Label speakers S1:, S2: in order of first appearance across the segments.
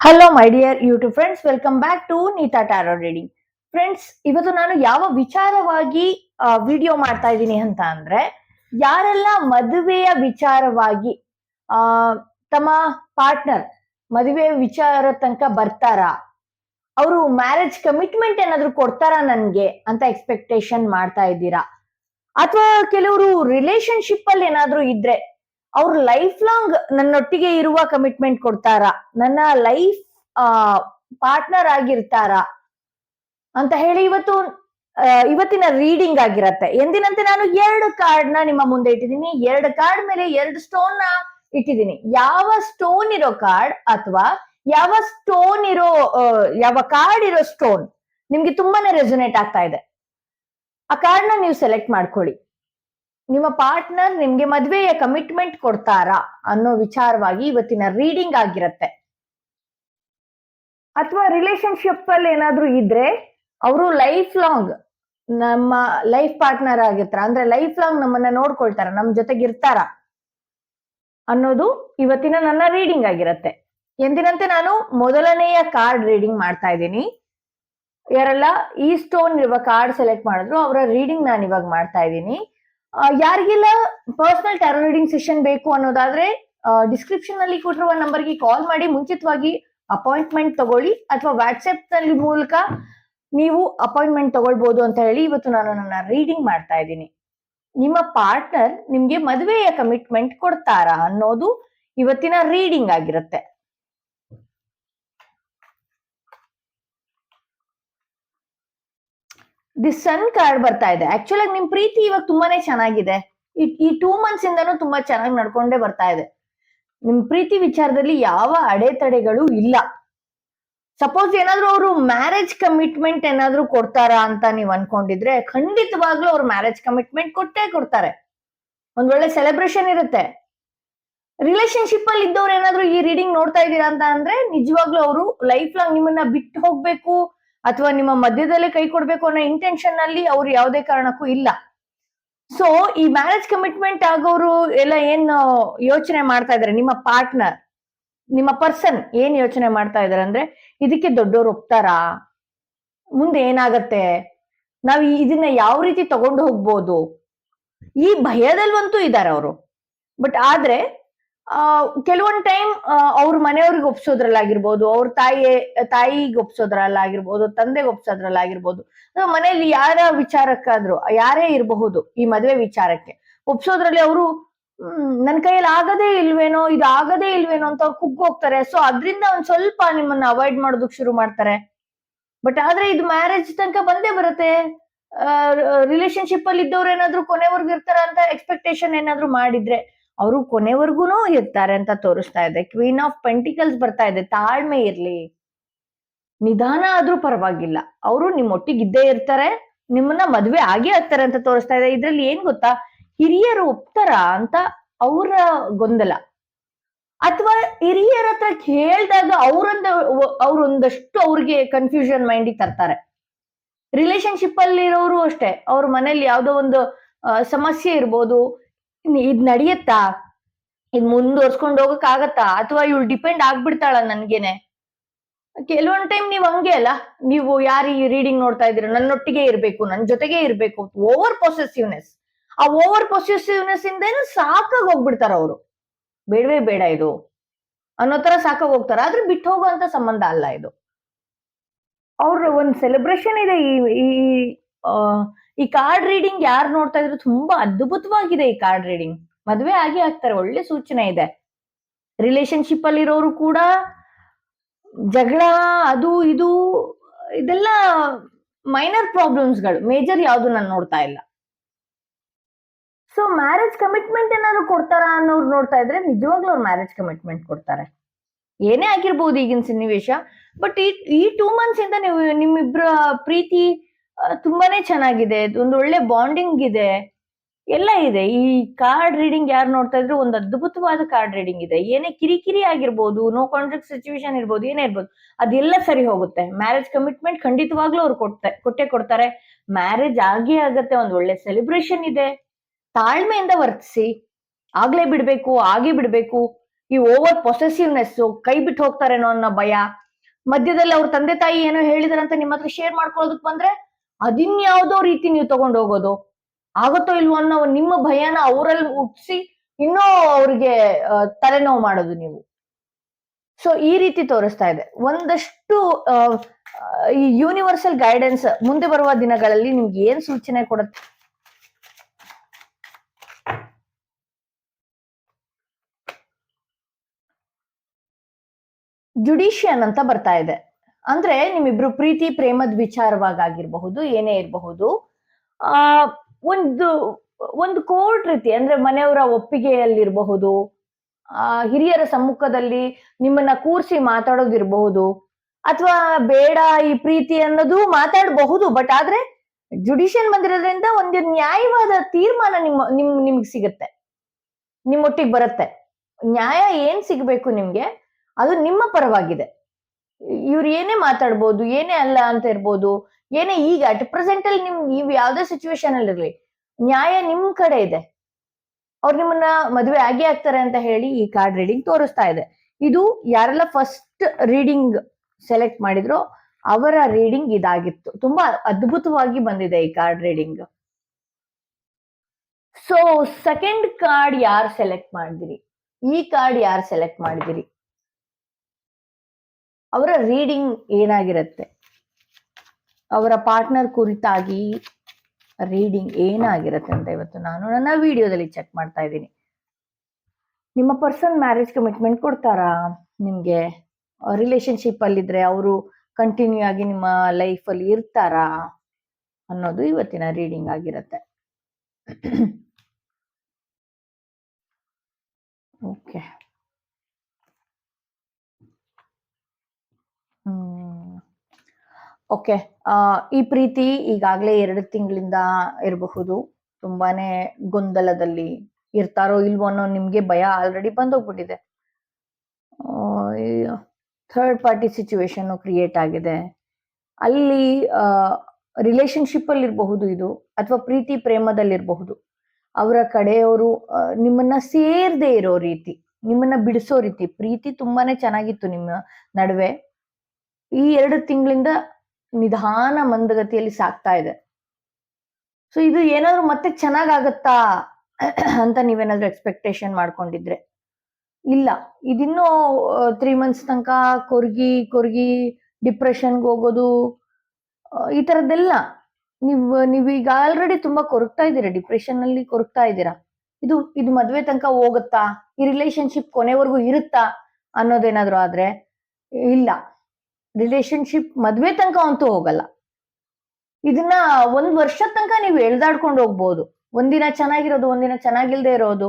S1: Hello my dear YouTube friends welcome back to Neeta tarot reading friends ಇವತ್ತು ನಾನು ಯಾವ ವಿಚಾರವಾಗಿ ವಿಡಿಯೋ ಮಾಡ್ತಾ ಇದ್ದೀನಿ ಅಂತ ಅಂದ್ರೆ, ಯಾರೆಲ್ಲ ಮದುವೆಯ ವಿಚಾರವಾಗಿ, ಆ, ತಮ್ಮ ಪಾರ್ಟ್ನರ್ ಮದುವೆ ವಿಚಾರ ತನಕ ಬರ್ತಾರ, ಅವರು ಮ್ಯಾರೇಜ್ ಕಮಿಟ್ಮೆಂಟ್ ಏನಾದ್ರು ಕೊಡ್ತಾರಾ ನನ್ಗೆ ಅಂತ ಎಕ್ಸ್ಪೆಕ್ಟೇಷನ್ ಮಾಡ್ತಾ ಇದ್ದೀರಾ? ಅಥವಾ ಕೆಲವರು ರಿಲೇಶನ್ಶಿಪ್ ಅಲ್ಲಿ ಏನಾದ್ರು ಇದ್ರೆ ಅವ್ರು ಲೈಫ್ ಲಾಂಗ್ ನನ್ನೊಟ್ಟಿಗೆ ಇರುವ ಕಮಿಟ್ಮೆಂಟ್ ಕೊಡ್ತಾರ? ನನ್ನ ಲೈಫ್ ಪಾರ್ಟ್ನರ್ ಆಗಿರ್ತಾರ? ಅಂತ ಹೇಳಿ ಇವತ್ತು ಆ, ಇವತ್ತಿನ ರೀಡಿಂಗ್ ಆಗಿರತ್ತೆ. ಎಂದಿನಂತೆ ನಾನು ಎರಡು ಕಾರ್ಡ್ನ ನಿಮ್ಮ ಮುಂದೆ ಇಟ್ಟಿದ್ದೀನಿ. ಎರಡು ಕಾರ್ಡ್ ಮೇಲೆ ಎರಡು ಸ್ಟೋನ್ನ ಇಟ್ಟಿದ್ದೀನಿ. ಯಾವ ಸ್ಟೋನ್ ಇರೋ ಕಾರ್ಡ್ ಅಥವಾ ಯಾವ ಸ್ಟೋನ್ ಇರೋ ಆ, ಯಾವ ಕಾರ್ಡ್ ಇರೋ ಸ್ಟೋನ್ ನಿಮ್ಗೆ ತುಂಬಾನೇ ರೆಸೊನೇಟ್ ಆಗ್ತಾ ಇದೆ. ಆ ಕಾರ್ಡ್ನ ನೀವು ಸೆಲೆಕ್ಟ್ ಮಾಡ್ಕೊಳ್ಳಿ. ನಿಮ್ಮ ಪಾರ್ಟ್ನರ್ ನಿಮ್ಗೆ ಮದ್ವೆಯ ಕಮಿಟ್ಮೆಂಟ್ ಕೊಡ್ತಾರಾ ಅನ್ನೋ ವಿಚಾರವಾಗಿ ಇವತ್ತಿನ ರೀಡಿಂಗ್ ಆಗಿರತ್ತೆ. ಅಥವಾ ರಿಲೇಶನ್ಶಿಪ್ ಅಲ್ಲಿ ಏನಾದ್ರೂ ಇದ್ರೆ ಅವರು ಲೈಫ್ ಲಾಂಗ್ ನಮ್ಮ ಲೈಫ್ ಪಾರ್ಟ್ನರ್ ಆಗಿರ್ತಾರ, ಅಂದ್ರೆ ಲೈಫ್ ಲಾಂಗ್ ನಮ್ಮನ್ನ ನೋಡ್ಕೊಳ್ತಾರ, ನಮ್ ಜೊತೆಗೆ ಇರ್ತಾರ ಅನ್ನೋದು ಇವತ್ತಿನ ನನ್ನ ರೀಡಿಂಗ್ ಆಗಿರತ್ತೆ. ಎಂದಿನಂತೆ ನಾನು ಮೊದಲನೆಯ ಕಾರ್ಡ್ ರೀಡಿಂಗ್ ಮಾಡ್ತಾ ಇದ್ದೀನಿ. ಯಾರೆಲ್ಲ, ಈ ಸ್ಟೋನ್ ಇರುವ ಕಾರ್ಡ್ ಸೆಲೆಕ್ಟ್ ಮಾಡಿದ್ರು, ಅವರ ರೀಡಿಂಗ್ ನಾನು ಇವಾಗ ಮಾಡ್ತಾ ಇದ್ದೀನಿ. ಯಾರಿಗೆಲ್ಲ ಪರ್ಸನಲ್ ಟ್ಯಾರೋ ರೀಡಿಂಗ್ ಸೆಷನ್ ಬೇಕು ಅನ್ನೋದಾದ್ರೆ ಡಿಸ್ಕ್ರಿಪ್ಷನ್ ಅಲ್ಲಿ ಕೊಟ್ಟಿರುವ ನಂಬರ್ಗೆ ಕಾಲ್ ಮಾಡಿ, ಮುಂಚಿತವಾಗಿ ಅಪಾಯಿಂಟ್ಮೆಂಟ್ ತಗೊಳ್ಳಿ ಅಥವಾ ವಾಟ್ಸ್ಆಪ್ನಲ್ಲಿ ಮೂಲಕ ನೀವು ಅಪಾಯಿಂಟ್ಮೆಂಟ್ ತಗೊಳ್ಬಹುದು ಅಂತ ಹೇಳಿ ಇವತ್ತು ನಾನು ನನ್ನ ರೀಡಿಂಗ್ ಮಾಡ್ತಾ ಇದ್ದೀನಿ. ನಿಮ್ಮ ಪಾರ್ಟ್ನರ್ ನಿಮ್ಗೆ ಮದುವೆಯ ಕಮಿಟ್ಮೆಂಟ್ ಕೊಡ್ತಾರಾ ಅನ್ನೋದು ಇವತ್ತಿನ ರೀಡಿಂಗ್ ಆಗಿರುತ್ತೆ. ದಿ ಸನ್ ಕಾರ್ಡ್ ಬರ್ತಾ ಇದೆ. ಆಕ್ಚುಲಿ ನಿಮ್ ಪ್ರೀತಿ ಇವಾಗ ತುಂಬಾನೇ ಚೆನ್ನಾಗಿದೆ. ಈ- ಈ ಟೂ ಮಂತ್ಸ್ ಇಂದನೂ ತುಂಬಾ ಚೆನ್ನಾಗಿ ನಡ್ಕೊಂಡೇ ಬರ್ತಾ ಇದೆ. ನಿಮ್ ಪ್ರೀತಿ ವಿಚಾರದಲ್ಲಿ ಯಾವ ಅಡೆತಡೆಗಳು ಇಲ್ಲ. ಸಪೋಸ್ ಏನಾದ್ರೂ ಅವರು ಮ್ಯಾರೇಜ್ ಕಮಿಟ್ಮೆಂಟ್ ಏನಾದ್ರು ಕೊಡ್ತಾರಾ ಅಂತ ನೀವ್ ಅನ್ಕೊಂಡಿದ್ರೆ ಖಂಡಿತವಾಗ್ಲೂ ಅವ್ರು ಮ್ಯಾರೇಜ್ ಕಮಿಟ್ಮೆಂಟ್ ಕೊಟ್ಟೇ ಕೊಡ್ತಾರೆ. ಒಂದ್ ಒಳ್ಳೆ ಸೆಲೆಬ್ರೇಷನ್ ಇರುತ್ತೆ. ರಿಲೇಶನ್ಶಿಪ್ ಅಲ್ಲಿ ಇದ್ದವ್ರು ಏನಾದ್ರು ಈ ರೀಡಿಂಗ್ ನೋಡ್ತಾ ಇದ್ದೀರಾ ಅಂತ ಅಂದ್ರೆ ನಿಜವಾಗ್ಲೂ ಅವರು ಲೈಫ್ ಲಾಂಗ್ ನಿಮ್ಮನ್ನ ಬಿಟ್ಟು ಹೋಗ್ಬೇಕು. ಅಥವಾ ನಿಮ್ಮ ಮಧ್ಯದಲ್ಲಿ ಕೈ ಕೊಡ್ಬೇಕು ಅನ್ನೋ ಇಂಟೆನ್ಷನ್ ಅಲ್ಲಿ ಅವ್ರು ಯಾವುದೇ ಕಾರಣಕ್ಕೂ ಇಲ್ಲ. ಸೊ ಈ ಮ್ಯಾರೇಜ್ ಕಮಿಟ್ಮೆಂಟ್ ಆಗೋರು ಎಲ್ಲ ಏನ್ ಯೋಚನೆ ಮಾಡ್ತಾ ಇದಾರೆ? ನಿಮ್ಮ ಪಾರ್ಟ್ನರ್ ನಿಮ್ಮ ಪರ್ಸನ್ ಏನ್ ಯೋಚನೆ ಮಾಡ್ತಾ ಇದಾರೆ ಅಂದ್ರೆ, ಇದಕ್ಕೆ ದೊಡ್ಡವ್ರು ಒಪ್ತಾರಾ? ಮುಂದೆ ಏನಾಗತ್ತೆ? ನಾವು ಇದನ್ನ ಯಾವ ರೀತಿ ತಗೊಂಡು ಹೋಗ್ಬೋದು? ಈ ಭಯದಲ್ವಂತೂ ಇದಾರೆ ಅವರು. ಬಟ್ ಆದ್ರೆ ಆ, ಕೆಲವೊಂದ್ ಟೈಮ್ ಅವ್ರ ಮನೆಯವ್ರಿಗೆ ಒಪ್ಸೋದ್ರಲ್ಲಾಗಿರ್ಬೋದು ಅವ್ರ ತಾಯಿ ತಾಯಿಗೆ ಒಪ್ಸೋದ್ರಲ್ಲಾಗಿರ್ಬೋದು ತಂದೆಗೆ ಒಪ್ಸೋದ್ರಲ್ಲಾಗಿರ್ಬೋದು. ಮನೆಯಲ್ಲಿ ಯಾರ ವಿಚಾರಕ್ಕಾದ್ರೂ ಯಾರೇ ಇರಬಹುದು ಈ ಮದುವೆ ವಿಚಾರಕ್ಕೆ ಒಪ್ಸೋದ್ರಲ್ಲಿ ಅವರು ನನ್ನ ಕೈಯಲ್ಲಿ ಆಗದೇ ಇಲ್ವೇನೋ ಇದು ಆಗದೇ ಇಲ್ವೇನೋ ಅಂತ ಅವ್ರು ಕುಗ್ಗ್ ಹೋಗ್ತಾರೆ ಸೊ ಅದರಿಂದ ಒಂದ್ ಸ್ವಲ್ಪ ನಿಮ್ಮನ್ನ ಅವಾಯ್ಡ್ ಮಾಡೋದಕ್ಕೆ ಶುರು ಮಾಡ್ತಾರೆ. ಬಟ್ ಆದ್ರೆ ಇದು ಮ್ಯಾರೇಜ್ ತನಕ ಬಂದೇ ಬರುತ್ತೆ. ರಿಲೇಶನ್ಶಿಪ್ ಅಲ್ಲಿ ಇದ್ದವ್ರು ಏನಾದ್ರು ಕೊನೆವರೆಗೂ ಇರ್ತಾರ ಅಂತ ಎಕ್ಸ್ಪೆಕ್ಟೇಷನ್ ಏನಾದ್ರು ಮಾಡಿದ್ರೆ ಅವರು ಕೊನೆವರೆಗೂ ಇರ್ತಾರೆ ಅಂತ ತೋರಿಸ್ತಾ ಇದೆ. ಕ್ವೀನ್ ಆಫ್ ಪೆಂಟಿಕಲ್ಸ್ ಬರ್ತಾ ಇದೆ. ತಾಳ್ಮೆ ಇರ್ಲಿ. ನಿಧಾನ ಆದ್ರೂ ಪರವಾಗಿಲ್ಲ. ಅವರು ನಿಮ್ ಒಟ್ಟಿಗೆ ಇದ್ದೇ ಇರ್ತಾರೆ. ನಿಮ್ಮನ್ನ ಮದ್ವೆ ಆಗೇ ಆಗ್ತಾರೆ ಅಂತ ತೋರಿಸ್ತಾ ಇದೆ. ಇದ್ರಲ್ಲಿ ಏನ್ ಗೊತ್ತಾ? ಹಿರಿಯರು ಒಪ್ತಾರ ಅಂತ ಅವರ ಗೊಂದಲ. ಅಥವಾ ಹಿರಿಯರ ಹತ್ರ ಕೇಳಿದಾಗ ಅವರೊಂದ ಅವ್ರೊಂದಷ್ಟು ಅವ್ರಿಗೆ ಕನ್ಫ್ಯೂಷನ್ ಮೈಂಡಿಗೆ ತರ್ತಾರೆ. ರಿಲೇಶನ್ಶಿಪ್ ಅಲ್ಲಿ ಇರೋರು ಅಷ್ಟೇ. ಅವ್ರ ಮನೇಲಿ ಯಾವುದೋ ಒಂದು ಸಮಸ್ಯೆ ಇರ್ಬೋದು. ಇದ್ ನಡೆಯತ್ತಾ? ಇದ್ ಮುಂದುವರ್ಸ್ಕೊಂಡ್ ಹೋಗಕ್ ಆಗತ್ತಾ ಅಥವಾ ಇವ್ಳು ಡಿಪೆಂಡ್ ಆಗ್ಬಿಡ್ತಾಳ ನನ್ಗೇನೆ. ಕೆಲವೊಂದ್ ಟೈಮ್ ನೀವ್ ಹಂಗೆ ಅಲ್ಲ? ನೀವು ಯಾರು ಈ ರೀಡಿಂಗ್ ನೋಡ್ತಾ ಇದ್ದೀರ? ನನ್ನೊಟ್ಟಿಗೆ ಇರ್ಬೇಕು, ನನ್ ಜೊತೆಗೆ ಇರ್ಬೇಕು. Over possessiveness. ಆ ಓವರ್ ಪೊಸೆಸಿವ್ನೆಸ್ ಇಂದ ಸಾಕಾಗಿ ಹೋಗ್ಬಿಡ್ತಾರ ಅವರು. ಬೇಡವೇ ಬೇಡ ಇದು. ಅನ್ನೋ ತರ ಸಾಕಾಗಿ ಹೋಗ್ತಾರ. ಆದ್ರೆ ಬಿಟ್ಟು ಹೋಗುವಂತ ಸಂಬಂಧ ಅಲ್ಲ ಇದು. ಅವ್ರ ಒಂದ್ ಸೆಲೆಬ್ರೇಷನ್ ಇದೆ ಈ ಈ ಈ ಕಾರ್ಡ್ ರೀಡಿಂಗ್ ಯಾರು ನೋಡ್ತಾ ಇದ್ರು ತುಂಬಾ ಅದ್ಭುತವಾಗಿದೆ ಈ ಕಾರ್ಡ್ ರೀಡಿಂಗ್ ಮದುವೆ ಆಗಿ ಆಗ್ತಾರೆ, ಒಳ್ಳೆ ಸೂಚನೆ ಇದೆ. ರಿಲೇಶನ್ಶಿಪ್ ಅಲ್ಲಿ ಇರೋರು ಕೂಡ ಜಗಳ, ಅದು ಇದು, ಇದೆಲ್ಲ ಮೈನರ್ ಪ್ರಾಬ್ಲಮ್ಸ್ಗಳು ಮೇಜರ್ ಯಾವುದು ನಾನು ನೋಡ್ತಾ ಇಲ್ಲ. ಸೊ ಮ್ಯಾರೇಜ್ ಕಮಿಟ್ಮೆಂಟ್ ಏನಾದ್ರು ಕೊಡ್ತಾರಾ ಅನ್ನೋರು ನೋಡ್ತಾ ಇದ್ರೆ ನಿಜವಾಗ್ಲೂ ಅವ್ರು ಮ್ಯಾರೇಜ್ ಕಮಿಟ್ಮೆಂಟ್ ಕೊಡ್ತಾರೆ. ಏನೇ ಆಗಿರ್ಬೋದು ಈಗಿನ ಸನ್ನಿವೇಶ ಬಟ್ ಈ ಈ ಟೂ ಮಂತ್ಸ್ ಇಂದ ನೀವು ನಿಮ್ಮಿಬ್ರ ಪ್ರೀತಿ ತುಂಬಾನೇ ಚೆನ್ನಾಗಿದೆ. ಒಂದು ಒಳ್ಳೆ ಬಾಂಡಿಂಗ್ ಇದೆ. ಎಲ್ಲ ಇದೆ. ಈ ಕಾರ್ಡ್ ರೀಡಿಂಗ್ ಯಾರು ನೋಡ್ತಾ ಇದ್ರು ಒಂದು ಅದ್ಭುತವಾದ ಕಾರ್ಡ್ ರೀಡಿಂಗ್ ಇದೆ. ಏನೇ ಕಿರಿಕಿರಿ ಆಗಿರ್ಬೋದು ನೋ ಕಾಂಟ್ರಾಕ್ಟ್ ಸಿಚುವೇಶನ್ ಇರ್ಬೋದು, ಏನೇ ಇರ್ಬೋದು, ಅದೆಲ್ಲ ಸರಿ ಹೋಗುತ್ತೆ. ಮ್ಯಾರೇಜ್ ಕಮಿಟ್ಮೆಂಟ್ ಖಂಡಿತವಾಗ್ಲೂ ಅವ್ರು ಕೊಡ್ತಾರೆ ಕೊಟ್ಟೆ ಕೊಡ್ತಾರೆ. ಮ್ಯಾರೇಜ್ ಆಗೇ ಆಗತ್ತೆ, ಒಂದು ಒಳ್ಳೆ ಸೆಲೆಬ್ರೇಷನ್ ಇದೆ. ತಾಳ್ಮೆಯಿಂದ ವರ್ತಿಸಿ. ಆಗ್ಲೇ ಬಿಡ್ಬೇಕು, ಆಗೇ ಬಿಡ್ಬೇಕು. ಈ ಓವರ್ ಪೊಸೆಸಿವ್ನೆಸ್ ಕೈ ಬಿಟ್ಟು ಹೋಗ್ತಾರೇನೋ ಅನ್ನೋ ಭಯ. ಮಧ್ಯದಲ್ಲಿ ಅವ್ರ ತಂದೆ ತಾಯಿ ಏನೋ ಹೇಳಿದಾರಂತ ನಿಮ್ಮ ಹತ್ರ ಶೇರ್ ಮಾಡ್ಕೊಳ್ಳೋದಕ್ ಬಂದ್ರೆ ಅದಿನ್ಯಾವುದೋ ರೀತಿ ನೀವು ತಗೊಂಡು ಹೋಗೋದು. ಆಗತ್ತೋ ಇಲ್ವೋ ಅನ್ನೋ ನಿಮ್ಮ ಭಯನ ಅವರಲ್ಲಿ ಹುಟ್ಟಿಸಿ ಇನ್ನೂ ಅವ್ರಿಗೆ ತಲೆನೋವು ಮಾಡೋದು ನೀವು. ಸೊ ಈ ರೀತಿ ತೋರಿಸ್ತಾ ಇದೆ. ಒಂದಷ್ಟು ಈ ಯೂನಿವರ್ಸಲ್ ಗೈಡೆನ್ಸ್ ಮುಂದೆ ಬರುವ ದಿನಗಳಲ್ಲಿ ನಿಮ್ಗೆ ಏನ್ ಸೂಚನೆ ಕೊಡುತ್ತೆ? ಜುಡಿಷಿಯನ್ ಅಂತ ಬರ್ತಾ ಇದೆ. ಅಂದ್ರೆ ನಿಮ್ಮಿಬ್ರು ಪ್ರೀತಿ, ಪ್ರೇಮದ ವಿಚಾರವಾಗಿರ್ಬಹುದು ಏನೇ ಇರಬಹುದು. ಆ, ಒಂದು ಒಂದು ಕೋರ್ಟ್ ರೀತಿ, ಅಂದ್ರೆ ಮನೆಯವರ ಒಪ್ಪಿಗೆಯಲ್ಲಿರಬಹುದು, ಆ, ಹಿರಿಯರ ಸಮ್ಮುಖದಲ್ಲಿ ನಿಮ್ಮನ್ನ ಕೂರ್ಸಿ ಮಾತಾಡೋದಿರಬಹುದು, ಅಥವಾ ಬೇಡ ಈ ಪ್ರೀತಿ ಅನ್ನೋದು ಮಾತಾಡಬಹುದು, ಬಟ್ ಆದ್ರೆ ಜುಡಿಷಿಯಲ್ ಬಂದಿರೋದ್ರಿಂದ ಒಂದು ನ್ಯಾಯವಾದ ತೀರ್ಮಾನ ನಿಮ್ಮ, ನಿಮ್, ನಿಮ್ಗೆ ಸಿಗತ್ತೆ. ನಿಮ್ಮೊಟ್ಟಿಗೆ ಬರುತ್ತೆ. ನ್ಯಾಯ ಏನ್ ಸಿಗ್ಬೇಕು ನಿಮ್ಗೆ? ಅದು ನಿಮ್ಮ ಪರವಾಗಿದೆ. ಇವ್ರು ಏನೇ ಮಾತಾಡ್ಬೋದು, ಏನೇ ಅಲ್ಲ ಅಂತ ಇರ್ಬೋದು, ಏನೇ ಈಗ ಅಟ್ ಪ್ರೆಸೆಂಟ್ ಅಲ್ಲಿ ನಿಮ್, ನೀವ್ ಯಾವ್ದೇ ಸಿಚುವೇಶನ್ ಅಲ್ಲಿ ಇರ್ಲಿ, ನ್ಯಾಯ ನಿಮ್ ಕಡೆ ಇದೆ. ಅವ್ರು ನಿಮ್ಮನ್ನ ಮದುವೆ ಆಗಿ ಆಗ್ತಾರೆ ಅಂತ ಹೇಳಿ ಈ ಕಾರ್ಡ್ ರೀಡಿಂಗ್ ತೋರಿಸ್ತಾ ಇದೆ. ಇದು ಯಾರೆಲ್ಲ ಫಸ್ಟ್ ರೀಡಿಂಗ್ ಸೆಲೆಕ್ಟ್ ಮಾಡಿದ್ರು ಅವರ ರೀಡಿಂಗ್ ಇದಾಗಿತ್ತು. ತುಂಬಾ ಅದ್ಭುತವಾಗಿ ಬಂದಿದೆ ಈ card reading so second card ಯಾರು ಸೆಲೆಕ್ಟ್ ಮಾಡಿದಿರಿ? ಈ ಕಾರ್ಡ್ ಯಾರು ಸೆಲೆಕ್ಟ್ ಮಾಡಿದಿರಿ? ಅವರ ರೀಡಿಂಗ್ ಏನಾಗಿರುತ್ತೆ? ಅವರ ಪಾರ್ಟ್ನರ್ ಕುರಿತಾಗಿ ರೀಡಿಂಗ್ ಏನಾಗಿರುತ್ತೆ ಅಂತ ಇವತ್ತು ನಾನು ನನ್ನ ವಿಡಿಯೋದಲ್ಲಿ ಚೆಕ್ ಮಾಡ್ತಾ ಇದ್ದೀನಿ. ನಿಮ್ಮ ಪರ್ಸನ್ ಮ್ಯಾರೇಜ್ ಕಮಿಟ್ಮೆಂಟ್ ಕೊಡ್ತಾರಾ? ನಿಮಗೆ ರಿಲೇಶನ್ಶಿಪ್ ಅಲ್ಲಿದ್ರೆ ಅವರು ಕಂಟಿನ್ಯೂ ಆಗಿ ನಿಮ್ಮ ಲೈಫ್ ಅಲ್ಲಿ ಇರ್ತಾರಾ? ಅನ್ನೋದು ಇವತ್ತಿನ ರೀಡಿಂಗ್ ಆಗಿರುತ್ತೆ. ಓಕೆ ಓಕೆ ಈ ಪ್ರೀತಿ ಈಗಾಗಲೇ ಎರಡು ತಿಂಗಳಿಂದ ಇರಬಹುದು. ತುಂಬಾನೇ ಗೊಂದಲದಲ್ಲಿ ಇರ್ತಾರೋ ಇಲ್ವೋ ಅನ್ನೋ ನಿಮ್ಗೆ ಭಯ ಆಲ್ರೆಡಿ ಬಂದೋಗ್ಬಿಟ್ಟಿದೆ. ಥರ್ಡ್ ಪಾರ್ಟಿ ಸಿಚುವೇಶನ್ ಕ್ರಿಯೇಟ್ ಆಗಿದೆ. ಅಲ್ಲಿ ರಿಲೇಶನ್ಶಿಪ್ ಅಲ್ಲಿ ಇರಬಹುದು ಇದು ಅಥವಾ ಪ್ರೀತಿ ಪ್ರೇಮದಲ್ಲಿರಬಹುದು ಅವರ ಕಡೆಯವರು ನಿಮ್ಮನ್ನ ಸೇರ್ದೇ ಇರೋ ರೀತಿ, ನಿಮ್ಮನ್ನ ಬಿಡಿಸೋ ರೀತಿ, ಪ್ರೀತಿ ತುಂಬಾನೇ ಚೆನ್ನಾಗಿತ್ತು ನಿಮ್ಮ ನಡುವೆ. ಈ ಎರಡು ತಿಂಗಳಿಂದ ನಿಧಾನ ಮಂದಗತಿಯಲ್ಲಿ ಸಾಗ್ತಾ ಇದೆ. ಸೊ ಇದು ಏನಾದ್ರು ಮತ್ತೆ ಚೆನ್ನಾಗಾಗತ್ತಾ ಅಂತ ನೀವೇನಾದ್ರೂ ಎಕ್ಸ್ಪೆಕ್ಟೇಷನ್ ಮಾಡ್ಕೊಂಡಿದ್ರೆ? ಇಲ್ಲ. ಇದಿನ್ನೂ ತ್ರೀ ಮಂತ್ಸ್ ತನಕ ಕೊರ್ಗಿ ಕೊರ್ಗಿ ಡಿಪ್ರೆಷನ್ಗೆ ಹೋಗೋದು ಈ ತರದ್ದೆಲ್ಲ. ನೀವು ನೀವು ಈಗ ಆಲ್ರೆಡಿ ತುಂಬಾ ಕೊರಗ್ತಾ ಇದ್ದೀರಾ ಡಿಪ್ರೆಷನ್ ಅಲ್ಲಿ ಕೊರಗ್ತಾ ಇದ್ದೀರಾ? ಇದು ಇದು ಮದ್ವೆ ತನಕ ಹೋಗುತ್ತಾ? ಈ ರಿಲೇಶನ್ಶಿಪ್ ಕೊನೆವರೆಗೂ ಇರುತ್ತಾ ಅನ್ನೋದೇನಾದ್ರು ಆದ್ರೆ, ಇಲ್ಲ. ರಿಲೇಶನ್ಶಿಪ್ ಮದ್ವೆ ತನಕ ಅಂತೂ ಹೋಗಲ್ಲ. ಇದನ್ನ ಒಂದ್ ವರ್ಷ ತನಕ ನೀವು ಎಳ್ದಾಡ್ಕೊಂಡು ಹೋಗ್ಬೋದು. ಒಂದಿನ ಚೆನ್ನಾಗಿರೋದು, ಒಂದಿನ ಚೆನ್ನಾಗಿಲ್ದೇ ಇರೋದು.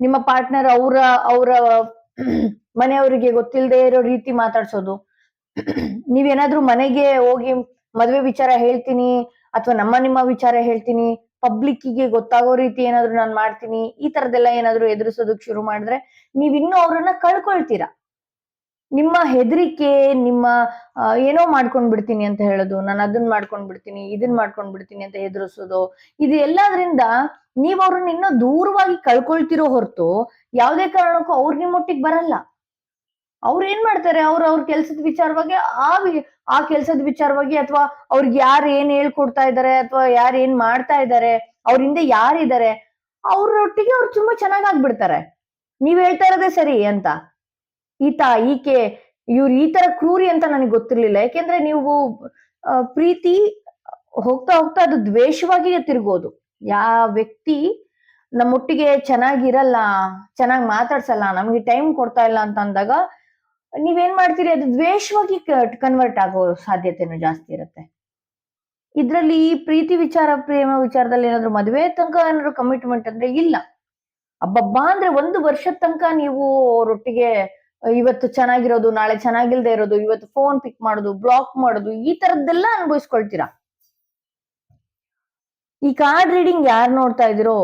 S1: ನಿಮ್ಮ ಪಾರ್ಟ್ನರ್ ಅವರ ಅವರ ಮನೆಯವರಿಗೆ ಗೊತ್ತಿಲ್ಲದೆ ಇರೋ ರೀತಿ ಮಾತಾಡ್ಸೋದು. ನೀವೇನಾದ್ರೂ ಮನೆಗೆ ಹೋಗಿ ಮದ್ವೆ ವಿಚಾರ ಹೇಳ್ತೀನಿ ಅಥವಾ ನಮ್ಮ ನಿಮ್ಮ ವಿಚಾರ ಹೇಳ್ತೀನಿ ಪಬ್ಲಿಕ್ಕಿಗೆ ಗೊತ್ತಾಗೋ ರೀತಿ ಏನಾದ್ರು ನಾನು ಮಾಡ್ತೀನಿ, ಈ ತರದೆಲ್ಲ ಏನಾದ್ರು ಎದುರಿಸೋದಕ್ ಶುರು ಮಾಡಿದ್ರೆ ನೀವಿನ್ನೂ ಅವ್ರನ್ನ ಕಳ್ಕೊಳ್ತೀರಾ? ನಿಮ್ಮ ಹೆದರಿಕೆ, ನಿಮ್ಮ ಏನೋ ಮಾಡ್ಕೊಂಡ್ ಬಿಡ್ತೀನಿ ಅಂತ ಹೇಳೋದು, ನಾನು ಅದನ್ನ ಮಾಡ್ಕೊಂಡ್ ಬಿಡ್ತೀನಿ ಇದನ್ನ ಮಾಡ್ಕೊಂಡ್ ಬಿಡ್ತೀನಿ ಅಂತ ಹೆದರಿಸೋದು, ಇದು ಎಲ್ಲದ್ರಿಂದ ನೀವ್ ಅವ್ರನ್ನ ಇನ್ನೂ ದೂರವಾಗಿ ಕಳ್ಕೊಳ್ತಿರೋ ಹೊರತು ಯಾವುದೇ ಕಾರಣಕ್ಕೂ ಅವ್ರು ನಿಮ್ಮೊಟ್ಟಿಗೆ ಬರಲ್ಲ. ಅವ್ರು ಏನ್ ಮಾಡ್ತಾರೆ, ಅವ್ರ ಅವ್ರ ಕೆಲ್ಸದ ವಿಚಾರವಾಗಿ ಆ ಆ ಕೆಲ್ಸದ ವಿಚಾರವಾಗಿ ಅಥವಾ ಅವ್ರಿಗೆ ಯಾರು ಏನ್ ಹೇಳ್ಕೊಡ್ತಾ ಇದಾರೆ, ಅಥವಾ ಯಾರು ಏನ್ ಮಾಡ್ತಾ ಇದಾರೆ, ಅವ್ರ ಹಿಂದೆ ಯಾರಿದ್ದಾರೆ ಅವ್ರೊಟ್ಟಿಗೆ ಅವ್ರು ತುಂಬಾ ಚೆನ್ನಾಗ್ ಆಗ್ಬಿಡ್ತಾರೆ. ನೀವ್ ಹೇಳ್ತಾ ಇರೋದೇ ಸರಿ ಅಂತ. ಈತ, ಈಕೆ, ಇವ್ರು ಈ ತರ ಕ್ರೂರಿ ಅಂತ ನನಗೆ ಗೊತ್ತಿರ್ಲಿಲ್ಲ. ಯಾಕೆಂದ್ರೆ ನೀವು ಪ್ರೀತಿ ಹೋಗ್ತಾ ಹೋಗ್ತಾ ಅದು ದ್ವೇಷವಾಗಿ ತಿರ್ಗೋದು. ಯಾವ ವ್ಯಕ್ತಿ ನಮ್ಮೊಟ್ಟಿಗೆ ಚೆನ್ನಾಗಿರಲ್ಲ, ಚೆನ್ನಾಗಿ ಮಾತಾಡ್ಸಲ್ಲ, ನಮ್ಗೆ ಟೈಮ್ ಕೊಡ್ತಾ ಇಲ್ಲ ಅಂತ ಅಂದಾಗ ನೀವೇನ್ ಮಾಡ್ತೀರಿ? ಅದು ದ್ವೇಷವಾಗಿ ಕನ್ವರ್ಟ್ ಆಗೋ ಸಾಧ್ಯತೆನೂ ಜಾಸ್ತಿ ಇರುತ್ತೆ. ಇದ್ರಲ್ಲಿ ಈ ಪ್ರೀತಿ ವಿಚಾರ, ಪ್ರೇಮ ವಿಚಾರದಲ್ಲಿ ಏನಾದ್ರು ಮದುವೆ ತನಕ ಏನಾದ್ರು ಕಮಿಟ್ಮೆಂಟ್ ಅಂದ್ರೆ ಇಲ್ಲ. ಅಬ್ಬಬ್ಬಾ ಅಂದ್ರೆ ಒಂದು ವರ್ಷದ ತನಕ ನೀವು ಅವರೊಟ್ಟಿಗೆ ಇವತ್ತು ಚೆನ್ನಾಗಿರೋದು, ನಾಳೆ ಚೆನ್ನಾಗಿಲ್ದೆ ಇರೋದು, ಇವತ್ತು ಫೋನ್ ಪಿಕ್ ಮಾಡೋದು ಬ್ಲಾಕ್ ಮಾಡೋದು, ಈ ತರದ್ದೆಲ್ಲ ಅನುಭವಿಸ್ಕೊಳ್ತೀರಾ? ಈ ಕಾರ್ಡ್ ರೀಡಿಂಗ್ ಯಾರು ನೋಡ್ತಾ ಇದಿರೋ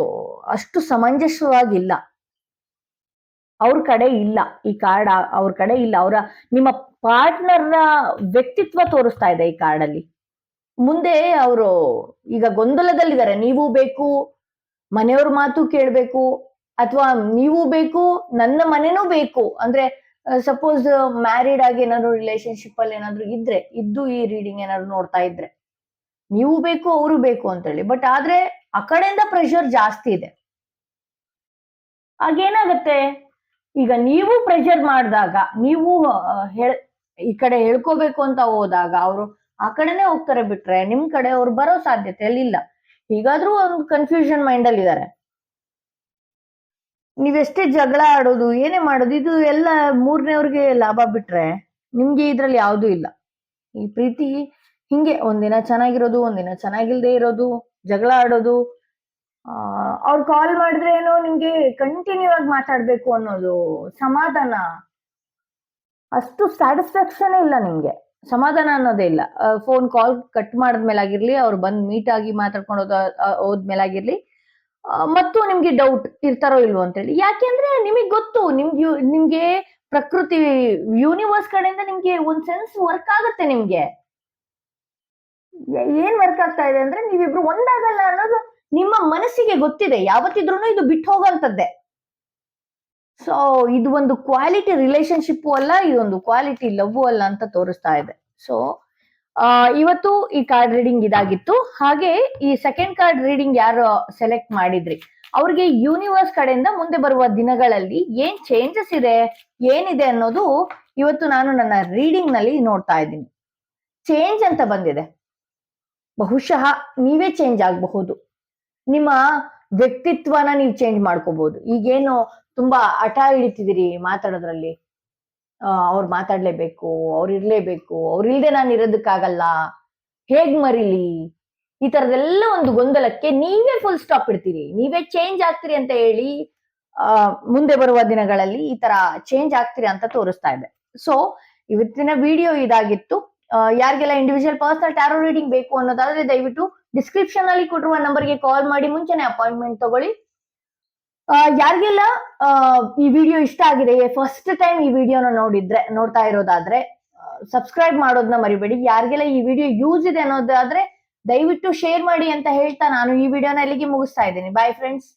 S1: ಅಷ್ಟು ಸಮಂಜಸವಾಗಿಲ್ಲ. ಅವ್ರ ಕಡೆ ಇಲ್ಲ ಈ ಕಾರ್ಡ್ ಅವ್ರ ಕಡೆ ಇಲ್ಲ. ಅವರ, ನಿಮ್ಮ ಪಾರ್ಟ್ನರ್ನ ವ್ಯಕ್ತಿತ್ವ ತೋರಿಸ್ತಾ ಇದೆ ಈ ಕಾರ್ಡ್ ಅಲ್ಲಿ. ಮುಂದೆ ಅವರು ಈಗ ಗೊಂದಲದಲ್ಲಿದ್ದಾರೆ. ನೀವು ಬೇಕು, ಮನೆಯವ್ರ ಮಾತು ಕೇಳ್ಬೇಕು, ಅಥವಾ ನೀವು ಬೇಕು, ನನ್ನ ಮನೆನೂ ಬೇಕು. ಅಂದ್ರೆ ಸಪೋಸ್ ಮ್ಯಾರಿಡ್ ಆಗಿ ಏನಾದ್ರು ರಿಲೇಶನ್ಶಿಪ್ ಅಲ್ಲಿ ಏನಾದ್ರು ಇದ್ರೆ, ಇದ್ದು ಈ ರೀಡಿಂಗ್ ಏನಾದ್ರು ನೋಡ್ತಾ ಇದ್ರೆ, ನೀವು ಬೇಕು, ಅವರು ಬೇಕು ಅಂತ ಹೇಳಿ ಬಟ್ ಆದ್ರೆ, ಆ ಕಡೆಯಿಂದ ಪ್ರೆಷರ್ ಜಾಸ್ತಿ ಇದೆ. ಆಗೇನಾಗತ್ತೆ ಈಗ ನೀವು ಪ್ರೆಷರ್ ಮಾಡಿದಾಗ, ನೀವು ಈ ಕಡೆ ಹೇಳ್ಕೋಬೇಕು ಅಂತ ಹೋದಾಗ, ಅವರು ಆ ಕಡೆನೆ ಹೋಗ್ತಾರೆ ಬಿಟ್ರೆ, ನಿಮ್ ಕಡೆ ಅವ್ರು ಬರೋ ಸಾಧ್ಯತೆ ಇಲ್ಲ ಈಗಾದ್ರೂ ಒಂದು ಕನ್ಫ್ಯೂಷನ್ ಮೈಂಡ್ ಅಲ್ಲಿ ಇದಾರೆ ನೀವೆಷ್ಟೇ ಜಗಳ ಆಡೋದು, ಏನೇ ಮಾಡೋದು, ಇದು ಎಲ್ಲ ಮೂರನೇವ್ರಿಗೆ ಲಾಭ ಬಿಟ್ರೆ ನಿಮ್ಗೆ ಇದ್ರಲ್ಲಿ ಯಾವ್ದು ಇಲ್ಲ. ಈ ಪ್ರೀತಿ ಹಿಂಗೆ, ಒಂದಿನ ಚೆನ್ನಾಗಿರೋದು, ಒಂದಿನ ಚೆನ್ನಾಗಿಲ್ದೇ ಇರೋದು, ಜಗಳ ಆಡೋದು, ಆ, ಅವ್ರು ಕಾಲ್ ಮಾಡಿದ್ರೆ ಏನೋ ನಿಮ್ಗೆ ಕಂಟಿನ್ಯೂ ಆಗಿ ಮಾತಾಡ್ಬೇಕು ಅನ್ನೋದು ಸಮಾಧಾನ. ಅಷ್ಟು ಸ್ಯಾಟಿಸ್ಫ್ಯಾಕ್ಷನ್ ಇಲ್ಲ ನಿಮ್ಗೆ. ಸಮಾಧಾನ ಅನ್ನೋದೇ ಇಲ್ಲ. ಫೋನ್ ಕಾಲ್ ಕಟ್ ಮಾಡಿದ್ಮೇಲಾಗಿರ್ಲಿ, ಅವ್ರು ಬಂದು ಮೀಟ್ ಆಗಿ ಮಾತಾಡ್ಕೊಂಡು ಹೋದ ಹೋದ್ಮೇಲಾಗಿರ್ಲಿ ಮತ್ತು ನಿಮ್ಗೆ ಡೌಟ್ ಇರ್ತಾರೋ ಇಲ್ವೋ ಅಂತ ಅಂತೇಳಿ ಯಾಕೆಂದ್ರೆ ನಿಮಗೆ ಗೊತ್ತು, ನಿಮ್ಗೆ ನಿಮ್ಗೆ ಪ್ರಕೃತಿ ಯೂನಿವರ್ಸ್ ಕಡೆಯಿಂದ ನಿಮ್ಗೆ ಒಂದ್ ಸೆನ್ಸ್ ವರ್ಕ್ ಆಗುತ್ತೆ ನಿಮ್ಗೆ. ಏನ್ ವರ್ಕ್ ಆಗ್ತಾ ಇದೆ ಅಂದ್ರೆ ನೀವಿಬ್ರು ಒಂದಾಗಲ್ಲ ಅನ್ನೋದು ನಿಮ್ಮ ಮನಸ್ಸಿಗೆ ಗೊತ್ತಿದೆ. ಯಾವತ್ತಿದ್ರು ಇದು ಬಿಟ್ಟು ಹೋಗಂತದ್ದೇ. ಸೊ ಇದು ಒಂದು ಕ್ವಾಲಿಟಿ ರಿಲೇಶನ್ಶಿಪ್ ಅಲ್ಲ, ಇದೊಂದು ಕ್ವಾಲಿಟಿ ಲವ್ ಅಲ್ಲ ಅಂತ ತೋರಿಸ್ತಾ ಇದೆ. ಸೊ ಇವತ್ತು ಈ ಕಾರ್ಡ್ ರೀಡಿಂಗ್ ಇದಾಗಿತ್ತು. ಹಾಗೆ ಈ ಸೆಕೆಂಡ್ ಕಾರ್ಡ್ ರೀಡಿಂಗ್ ಯಾರು ಸೆಲೆಕ್ಟ್ ಮಾಡಿದ್ರಿ? ಅವ್ರಿಗೆ ಯೂನಿವರ್ಸ್ ಕಡೆಯಿಂದ ಮುಂದೆ ಬರುವ ದಿನಗಳಲ್ಲಿ ಏನ್ ಚೇಂಜಸ್ ಇದೆ, ಏನಿದೆ ಅನ್ನೋದು ಇವತ್ತು ನಾನು ನನ್ನ ರೀಡಿಂಗ್ನಲ್ಲಿ ನೋಡ್ತಾ ಇದ್ದೀನಿ. ಚೇಂಜ್ ಅಂತ ಬಂದಿದೆ. ಬಹುಶಃ ನೀವೇ ಚೇಂಜ್ ಆಗಬಹುದು. ನಿಮ್ಮ ವ್ಯಕ್ತಿತ್ವನ ನೀವು ಚೇಂಜ್ ಮಾಡ್ಕೋಬಹುದು. ಈಗೇನು ತುಂಬಾ ಹಠ ಹಿಡಿತಿದ್ದೀರಿ ಮಾತಾಡೋದ್ರಲ್ಲಿ. ಅವ್ರು ಮಾತಾಡ್ಲೇಬೇಕು, ಅವ್ರು ಇರ್ಲೇಬೇಕು ಅವ್ರಿಲ್ಲದೆ ಇಲ್ದೆ ನಾನು ಇರೋದಕ್ಕಾಗಲ್ಲ, ಹೇಗ್ ಮರಿಲಿ? ಈ ತರದೆಲ್ಲ ಒಂದು ಗೊಂದಲಕ್ಕೆ ನೀವೇ ಫುಲ್ ಸ್ಟಾಪ್ ಇಡ್ತೀರಿ. ನೀವೇ ಚೇಂಜ್ ಆಗ್ತೀರಿ ಅಂತ ಹೇಳಿ ಮುಂದೆ ಬರುವ ದಿನಗಳಲ್ಲಿ ಈ ತರ ಚೇಂಜ್ ಆಗ್ತೀರಿ ಅಂತ ತೋರಿಸ್ತಾ ಇದೆ. ಸೊ ಇವತ್ತಿನ ವಿಡಿಯೋ ಇದಾಗಿತ್ತು. ಯಾರಿಗೆಲ್ಲ ಇಂಡಿವಿಜುವಲ್ ಪರ್ಸನಲ್ ಟ್ಯಾರೋ ರೀಡಿಂಗ್ ಬೇಕು ಅನ್ನೋದಾದ್ರೆ ದಯವಿಟ್ಟು ಡಿಸ್ಕ್ರಿಪ್ಷನ್ ಅಲ್ಲಿ ಕೊಟ್ಟಿರುವ ನಂಬರ್ಗೆ ಕಾಲ್ ಮಾಡಿ, ಮುಂಚೆನೆ ಅಪಾಯಿಂಟ್ಮೆಂಟ್ ತಗೊಳ್ಳಿ. ಯಾರಿಗೆಲ್ಲ ಈ ವಿಡಿಯೋ ಇಷ್ಟ ಆಗಿದೆ ಫಸ್ಟ್ ಟೈಮ್ ಈ ವಿಡಿಯೋನ ನೋಡಿದ್ರೆ, ನೋಡ್ತಾ ಇರೋದಾದ್ರೆ ಸಬ್ಸ್ಕ್ರೈಬ್ ಮಾಡೋದನ್ನ ಮರಿಬೇಡಿ. ಯಾರಿಗೆಲ್ಲ ಈ ವಿಡಿಯೋ ಯೂಸ್ ಇದೆ ಅನ್ನೋದಾದ್ರೆ, ದಯವಿಟ್ಟು ಶೇರ್ ಮಾಡಿ ಅಂತ ಹೇಳ್ತಾ ನಾನು ಈ ವಿಡಿಯೋನ ಇಲ್ಲಿಗೆ ಮುಗಿಸ್ತಾ ಇದ್ದೀನಿ. Bye friends